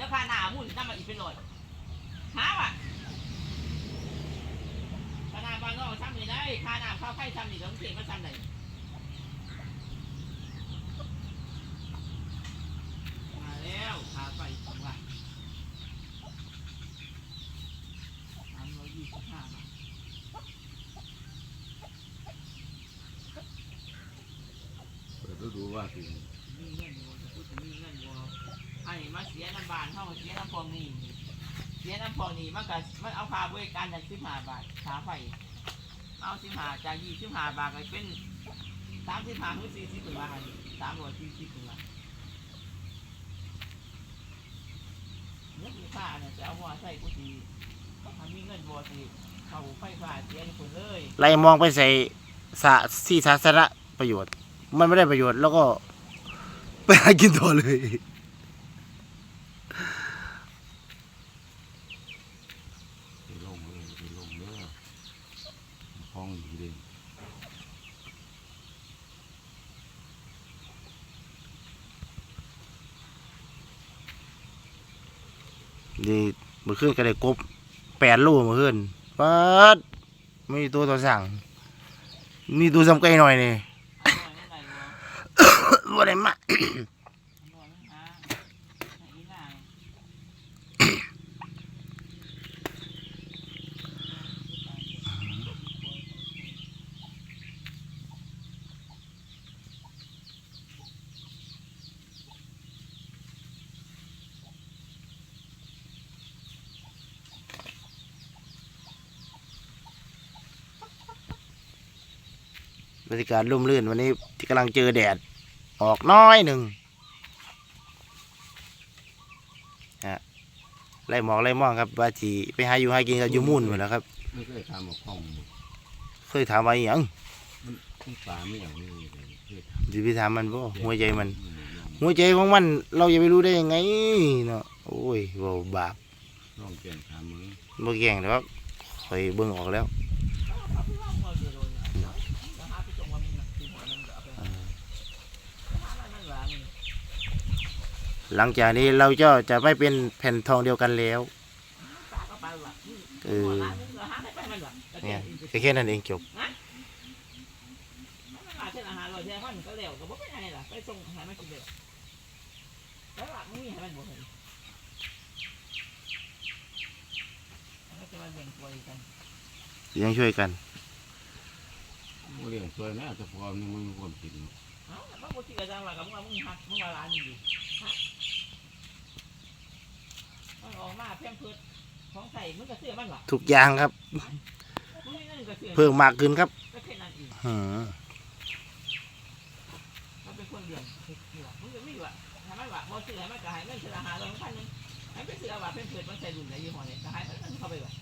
ดี๋ยวพาหน้ามุ่นน้ำมาอีกเป็นโหลดหาว่ะพาหน้าบ้านนอกซ้ำนี่ได้พาหน้าเข้าไข่ซ้ำนี่ต้องเก่งมาซ้ำไหนมาแล้วพาไปสองวันสามร้อยยี่สิบห้าบาทเปิดดูดูว่าสิมีเงินบ่พูดถึงมีเงินบ่ไอ้มาเสียน้ำบานเท่าเสียน้ำพองนี่เสียน้ำพองนี่มันก็มันเอาค่าบริการจากสิบห้าบาทค่าไฟเอาสิบห้าจากยี่สิบห้าบาทก็เป็นสามสิบห้าหรือสี่สิบถึงว่าสามร้อยสี่สิบถึงว่าเนื้อค่าเนี่ยจะเอาหัวใส่กูทีถ้ามีเงินบ่สิเขาไฟฟ้าเสียคนเลยไล่มองไปใส่สาที่สาธารณประโยชน์ มันไม่ได้ประโยชน์แล้วก็ไปหากินต่อเลย ไปลงเลยไปลงเด้อห้ องดีเลยนี่มื่อคืนก็ได้กบแปดลูกมื่อคืนปัดไม่มีตัวตัวสั่ง มีตัวสำไก่หน่อยนี่เอาหน่าอยบ่ว่าได้มา เอาหน่อยมันหาให้อีนาง บรรยากาศร่มรื่นวันนี้ที่กำลังเจอแดดออกน้อยหนึ่งฮะไล่หมอกไล่หมองครับว่าจีไปหาอยู่หากินกับอยู่มุ่นหมดแล้วครับ ไม่เคยทำหมกห้องหมดเคยถามว่าอหย่างที่ปลาไม่อย่างนี้เลยเคยทสิไปถามมันบ่หัวใจมันำหัวใจของมัน เราจะไปรู้ได้ยังไงเนาะโอ้ยเว่าบาปลองเปลี่ยนทำมือบ่แก่งแต่ว่าคอยเบิ่งออกแล้ว เอาไปลองเอาเดี๋ยวโดนเนี่ยแล้วหาไปส่งว่ามีน่ะที่หัวมันก็เอาไปหาหามันมันหวานนี่ หลังจากนี้เราจะจะไม่เป็นแผ่นทองเดียวกันแล้วปากก็ไปว่ะเออหัวร้านนึงก็หาได้ไปมันว่ะก็เนี่แค่ยแค่นั้นเองจบมันมาเช่นอาหารร้อยแท้พันก็แล้วก็บ่เป็นอะไรล่ะไปส่งอาหารมากินเลยแล้วล่ะมึงมีให้มันบ่เห็นมันก็จะมาแบ่งตัวกันยังช่วยกัน เลี้ยงสวยนะแต่พอนี่มึงคนกินเอ้าบางคนที่กระจังว่ากับมึงว่ามึงหักมึงว่าร้านนี้ดีฮะมันออกมาเพิ่มเพิ่มของใส่มึงก็เสื้อมันว่ะทุกอย่างครับ มึงมีเงินก็เสื้อเพิ่มมากขึ้นครับก็แค่นั้นเองหืมมันเป็นคนเดียวนี่ว่ะมึงก็มีว่ะทำไมว่ะบ่เสื้อให้มันก็ให้เงินเสื้ออาหารร้อยพันหนึงให้ไปเสื้อว่าเพิ่มเพิ่มมันใส่รุ่นไหนยี่ห้อไหนก็ให้มันเข้าไปว่ะ